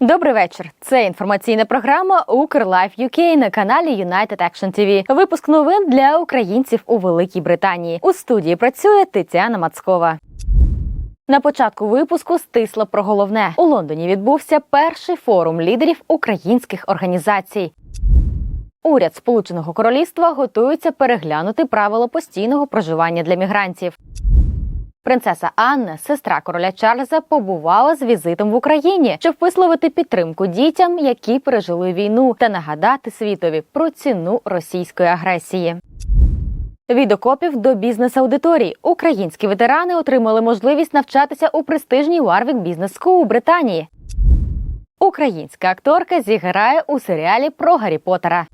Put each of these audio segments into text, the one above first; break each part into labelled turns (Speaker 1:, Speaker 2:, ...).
Speaker 1: Добрий вечір. Це інформаційна програма Укрлайф UK на каналі United Action TV. Випуск новин для українців у Великій Британії. У студії працює Тетяна Мацкова. На початку випуску стисло про головне. У Лондоні відбувся перший форум лідерів українських організацій. Уряд Сполученого Королівства готується переглянути правила постійного проживання для мігрантів. Принцеса Анна, сестра короля Чарльза, побувала з візитом в Україні, щоб висловити підтримку дітям, які пережили війну, та нагадати світові про ціну російської агресії. Від окопів до бізнес-аудиторій українські ветерани отримали можливість навчатися у престижній Warwick Business School у Британії. Українська акторка зіграє у серіалі про Гаррі Поттера.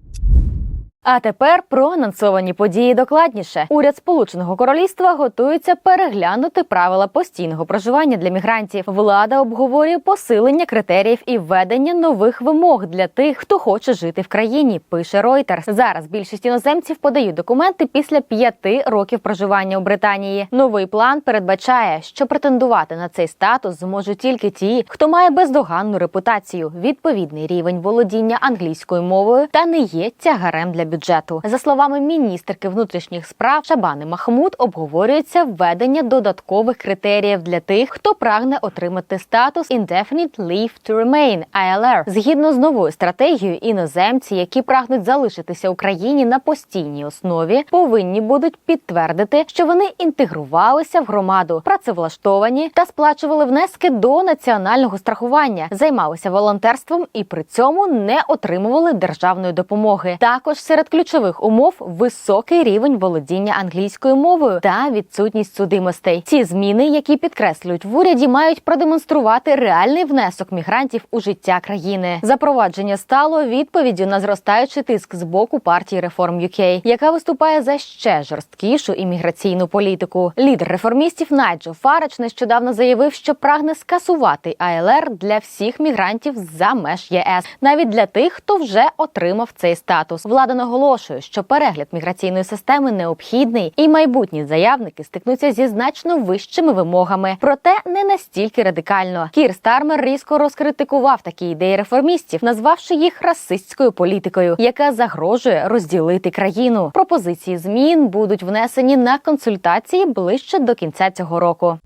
Speaker 1: А тепер про анонсовані події докладніше. Уряд Сполученого Королівства готується переглянути правила постійного проживання для мігрантів. Влада обговорює посилення критеріїв і введення нових вимог для тих, хто хоче жити в країні. Пише Reuters. Зараз більшість іноземців подають документи після п'яти років проживання у Британії. Новий план передбачає, що претендувати на цей статус зможуть тільки ті, хто має бездоганну репутацію, відповідний рівень володіння англійською мовою та не є тягарем для бюджету. За словами міністерки внутрішніх справ Шабани Махмуд, обговорюється введення додаткових критеріїв для тих, хто прагне отримати статус Indefinite Leave to Remain ILR. Згідно з новою стратегією, іноземці, які прагнуть залишитися Україні на постійній основі, повинні будуть підтвердити, що вони інтегрувалися в громаду, працевлаштовані та сплачували внески до національного страхування, займалися волонтерством і при цьому не отримували державної допомоги. Також серед ключових умов високий рівень володіння англійською мовою та відсутність судимостей. Ці зміни, які підкреслюють в уряді, мають продемонструвати реальний внесок мігрантів у життя країни. Запровадження стало відповіддю на зростаючий тиск з боку партії реформ UK, яка виступає за ще жорсткішу імміграційну політику. Лідер реформістів Найджел Фарач нещодавно заявив, що прагне скасувати АЛР для всіх мігрантів за меж ЄС, навіть для тих, хто вже отримав цей статус. Влада наголошує, що перегляд міграційної системи необхідний, і майбутні заявники стикнуться зі значно вищими вимогами, проте не настільки радикально. Кір Стармер різко розкритикував такі ідеї реформістів, назвавши їх расистською політикою, яка загрожує розділити країну. Пропозиції змін будуть внесені на консультації ближче до кінця цього року.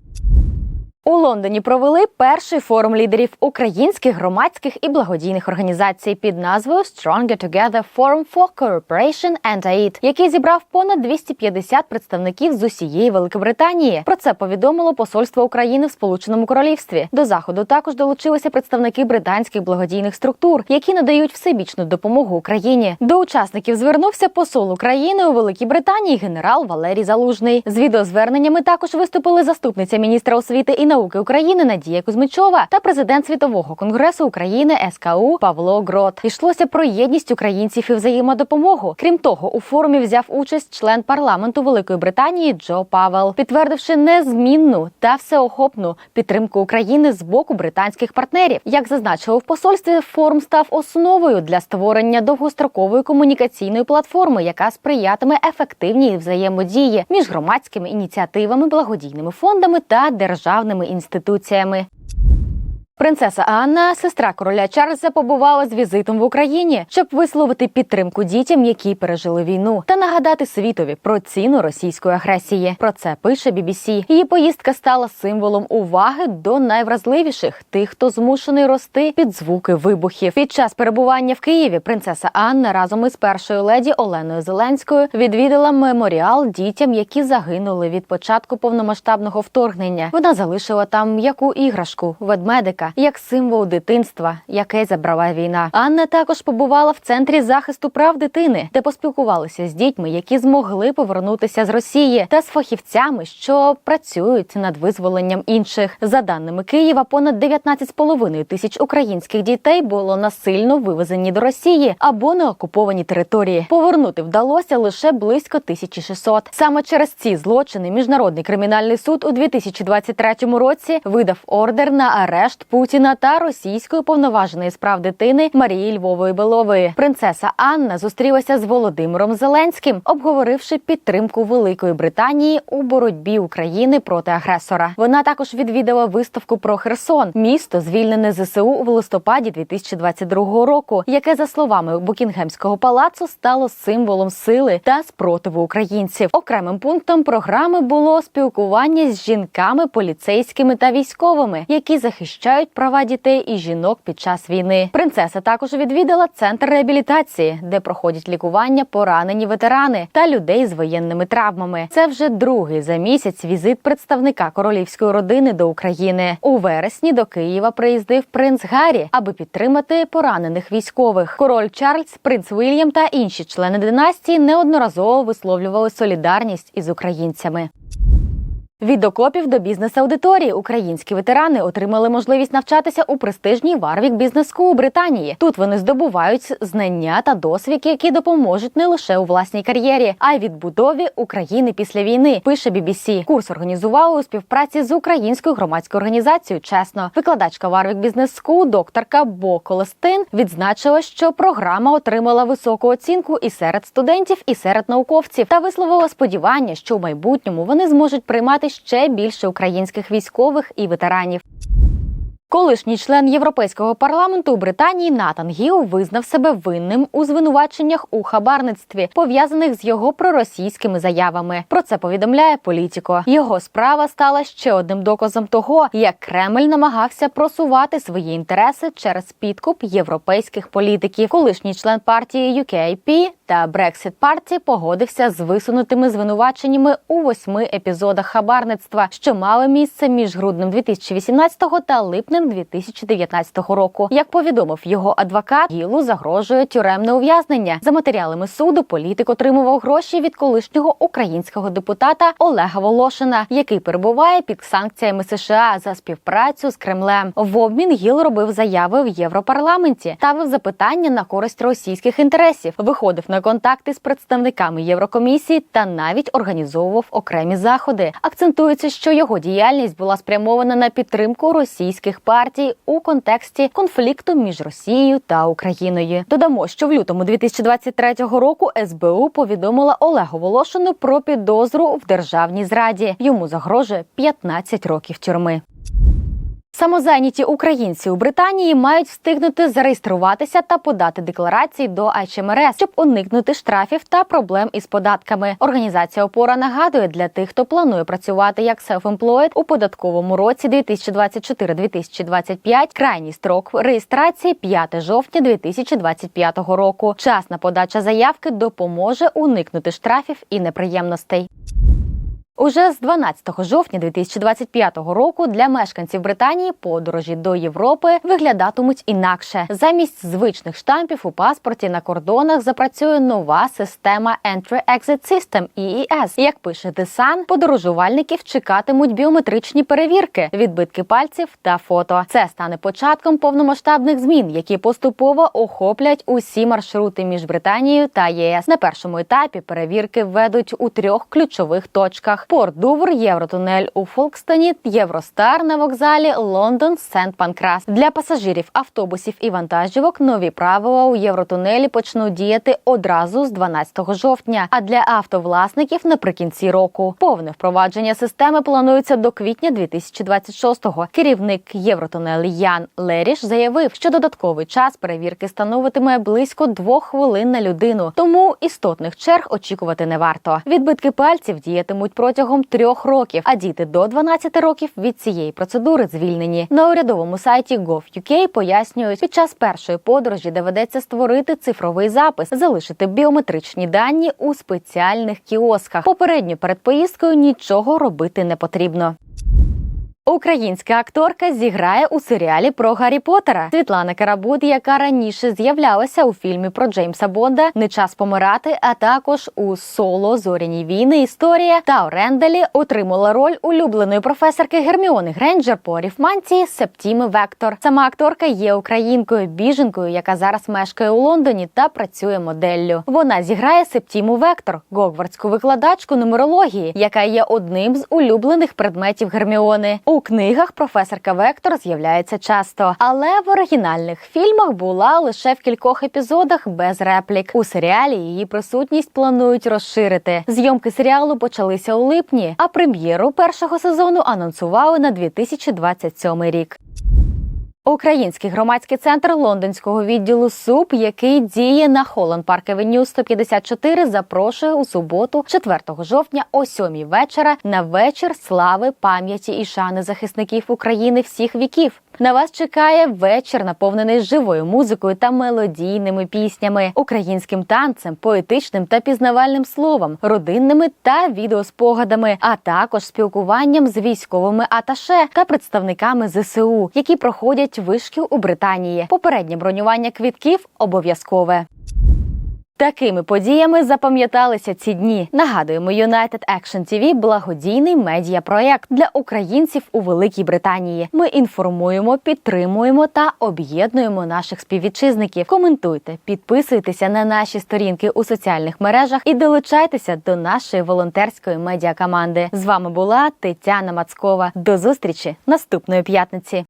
Speaker 1: У Лондоні провели перший форум лідерів українських громадських і благодійних організацій під назвою Stronger Together Forum for Cooperation and Aid, який зібрав понад 250 представників з усієї Великобританії. Про це повідомило посольство України в Сполученому Королівстві. До заходу також долучилися представники британських благодійних структур, які надають всебічну допомогу Україні. До учасників звернувся посол України у Великій Британії генерал Валерій Залужний. З відеозверненнями також виступили заступниця міністра освіти і науки України Надія Кузьмичова та президент світового конгресу України СКУ Павло Грот. Йшлося про єдність українців і взаємодопомогу. Крім того, у форумі взяв участь член парламенту Великої Британії Джо Павел, підтвердивши незмінну та всеохопну підтримку України з боку британських партнерів. Як зазначило в посольстві, форум став основою для створення довгострокової комунікаційної платформи, яка сприятиме ефективній взаємодії між громадськими ініціативами, благодійними фондами та державними інституціями. Принцеса Анна, сестра короля Чарльза, побувала з візитом в Україні, щоб висловити підтримку дітям, які пережили війну, та нагадати світові про ціну російської агресії. Про це пише BBC. Її поїздка стала символом уваги до найвразливіших тих, хто змушений рости під звуки вибухів. Під час перебування в Києві принцеса Анна разом із першою леді Оленою Зеленською відвідала меморіал дітям, які загинули від початку повномасштабного вторгнення. Вона залишила там м'яку іграшку ведмедика як символ дитинства, яке забрала війна. Анна також побувала в центрі захисту прав дитини, де поспілкувалися з дітьми, які змогли повернутися з Росії, та з фахівцями, що працюють над визволенням інших. За даними Києва, понад 19,5 тисяч українських дітей було насильно вивезені до Росії або на окуповані території. Повернути вдалося лише близько 1600. Саме через ці злочини міжнародний кримінальний суд у 2023 році видав ордер на арешт Путіна та російської повноваженої справ дитини Марії Львової Белової. Принцеса Анна зустрілася з Володимиром Зеленським, обговоривши підтримку Великої Британії у боротьбі України проти агресора. Вона також відвідала виставку про Херсон, місто звільнене ЗСУ в листопаді 2022 року, яке за словами Букінгемського палацу стало символом сили та спротиву українців. Окремим пунктом програми було спілкування з жінками, поліцейськими та військовими, які захищають права дітей і жінок під час війни. Принцеса також відвідала центр реабілітації, де проходять лікування поранені ветерани та людей з воєнними травмами. Це вже другий за місяць візит представника королівської родини до України. У вересні до Києва приїздив принц Гаррі, аби підтримати поранених військових. Король Чарльз, принц Вільям та інші члени династії неодноразово висловлювали солідарність із українцями. Від окопів до бізнес-аудиторії українські ветерани отримали можливість навчатися у престижній Business School у Британії. Тут вони здобувають знання та досвід, які допоможуть не лише у власній кар'єрі, а й відбудові України після війни. Пише BBC. Курс організували у співпраці з українською громадською організацією. Чесно, викладачка Warwick Business School, докторка Бо Колестин, відзначила, що програма отримала високу оцінку і серед студентів, і серед науковців, та висловила сподівання, що в майбутньому вони зможуть приймати ще більше українських військових і ветеранів. Колишній член Європейського парламенту Британії Натан Гіл визнав себе винним у звинуваченнях у хабарництві, пов'язаних з його проросійськими заявами. Про це повідомляє політіко. Його справа стала ще одним доказом того, як Кремль намагався просувати свої інтереси через підкуп європейських політиків. Колишній член партії UKIP та Brexit Party погодився з висунутими звинуваченнями у восьми епізодах хабарництва, що мали місце між груднем 2018 та липнем 2019 року. Як повідомив його адвокат, Гілу загрожує тюремне ув'язнення. За матеріалами суду політик отримував гроші від колишнього українського депутата Олега Волошина, який перебуває під санкціями США за співпрацю з Кремлем. В обмін Гіл робив заяви в Європарламенті, ставив запитання на користь російських інтересів, виходив контакти з представниками Єврокомісії та навіть організовував окремі заходи. Акцентується, що його діяльність була спрямована на підтримку російських партій у контексті конфлікту між Росією та Україною. Додамо, що в лютому 2023 року СБУ повідомила Олегу Волошину про підозру в державній зраді. Йому загрожує 15 років тюрми. Самозайняті українці у Британії мають встигнути зареєструватися та подати декларації до HMRS, щоб уникнути штрафів та проблем із податками. Організація опора нагадує для тих, хто планує працювати як self-employed у податковому році 2024-2025, Крайній строк реєстрації 5 жовтня 2025 року. Часна подача заявки допоможе уникнути штрафів і неприємностей. Уже з 12 жовтня 2025 року для мешканців Британії подорожі до Європи виглядатимуть інакше. Замість звичних штампів у паспорті на кордонах запрацює нова система Entry-Exit System EES. Як пише The Sun, подорожувальників чекатимуть біометричні перевірки, відбитки пальців та фото. Це стане початком повномасштабних змін, які поступово охоплять усі маршрути між Британією та ЄС. На першому етапі перевірки введуть у трьох ключових точках. Порт Дувр, Євротунель у Фолкстоні, Євростар на вокзалі, Лондон, Сент Панкрас. Для пасажирів автобусів і вантажівок нові правила у Євротунелі почнуть діяти одразу з 12 жовтня. А для автовласників наприкінці року повне впровадження системи планується до квітня 2026-го. Керівник Євротунелі Ян Леріш заявив, що додатковий час перевірки становитиме близько двох хвилин на людину, тому істотних черг очікувати не варто. Відбитки пальців діятимуть протягом протягом трьох років, а діти до 12 років від цієї процедури звільнені. На урядовому сайті Gov.uk пояснюють, під час першої подорожі доведеться створити цифровий запис, залишити біометричні дані у спеціальних кіосках. Попередньо перед поїздкою нічого робити не потрібно. Українська акторка зіграє у серіалі про Гаррі Поттера. Світлана Карабуд, яка раніше з'являлася у фільмі про Джеймса Бонда Не час помирати, а також у соло Зоряні війни. Історія та Оренделі отримала роль улюбленої професорки Герміони Грейнджер по ріфманції Септіми Вектор. Сама акторка є українкою, біженкою, яка зараз мешкає у Лондоні та працює моделлю. Вона зіграє Септіму Вектор, гогвардську викладачку нумерології, яка є одним з улюблених предметів Герміони. У книгах професорка Вектор з'являється часто, але в оригінальних фільмах була лише в кількох епізодах без реплік. У серіалі її присутність планують розширити. Зйомки серіалу почалися у липні, а прем'єру першого сезону анонсували на 2027 рік. Український громадський центр лондонського відділу СУП, який діє на Холланд Парк Авеню 154, запрошує у суботу, 4 жовтня, о 7 вечора на вечір слави, пам'яті і шани захисників України всіх віків. На вас чекає вечір, наповнений живою музикою та мелодійними піснями, українським танцем, поетичним та пізнавальним словом, родинними та відеоспогадами, а також спілкуванням з військовими аташе та представниками ЗСУ, які проходять вишкіл у Британії. Попереднє бронювання квітків обов'язкове. Такими подіями запам'яталися ці дні. Нагадуємо, United Action TV – благодійний медіапроект для українців у Великій Британії. Ми інформуємо, підтримуємо та об'єднуємо наших співвітчизників. Коментуйте, підписуйтеся на наші сторінки у соціальних мережах і долучайтеся до нашої волонтерської медіакоманди. З вами була Тетяна Мацкова. До зустрічі наступної п'ятниці.